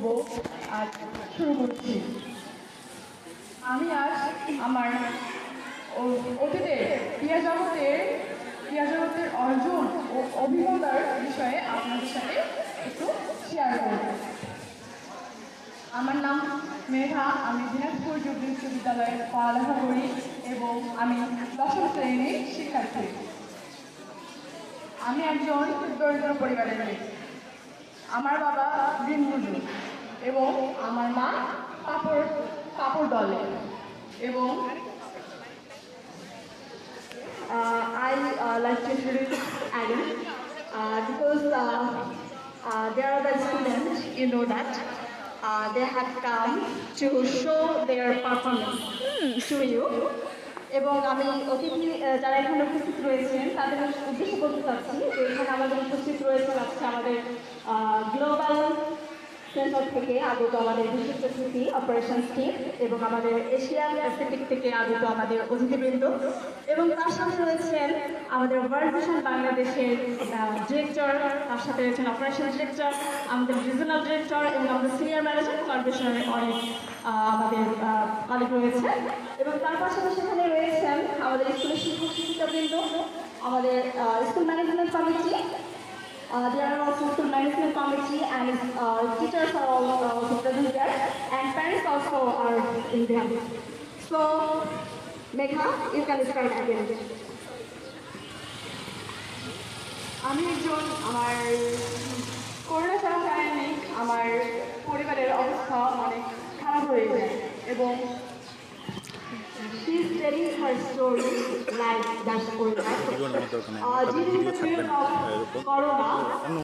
আজ শুরু করছি। আমি আজ আমার অতীতের ক্রিয়া জগতের ক্রিয়া জগতের অর্জন ও অভিজ্ঞতার বিষয়ে আপনাদের সাথে একটু শেয়ার করব। আমার নাম মেঘা আমি দিনাজপুর যুব বিশ্ববিদ্যালয়ে পড়ালেখা করি এবং আমি দশম শ্রেণির শিক্ষার্থী। আমি একজন দরিদ্র পরিবারের মেয়ে। আমার বাবা দিনমজুর। এবং আমার মা কাপড় কাপড় দলে। এবং I like to introduce our student they have come to show their performance to you এবং আমি অতিথি uh, যারা এখানে উপস্থিত রয়েছেন, তাদের উদ্দেশ্য করতে চাচ্ছি তো এখানে আমাদের উপস্থিত রয়েছে আমাদের সেন্টার থেকে আগত আমাদের বিশিষ্ট অতিথি অপারেশন টিম এবং আমাদের এশিয়ান প্যাসিফিক থেকে আগত আমাদের অতিথিবৃন্দ। এবং তার সাথে রয়েছেন আমাদের ওয়ার্ল্ড ভিশন বাংলাদেশের ডিরেক্টর তার সাথে রয়েছেন অপারেশন ডিরেক্টর আমাদের রিজনাল ডিরেক্টর এবং আমাদের সিনিয়র ম্যানেজার কর্পোরেশনের অনেক আমাদের কলিগ রয়েছে। এবং তার পাশাপাশি সেখানে রয়েছেন আমাদের স্কুলের শিক্ষক শিক্ষিকাবৃন্দ আমাদের school management committee Uh, there are and uh, teachers are all uh, also present there and parents also are in there. So, Megha, you can start again. আমি একজন আমার করোনা চলাকালীন আমার পরিবারের অবস্থা অনেক খারাপ হয়ে যায় এবং telling her story like Uh, Corona,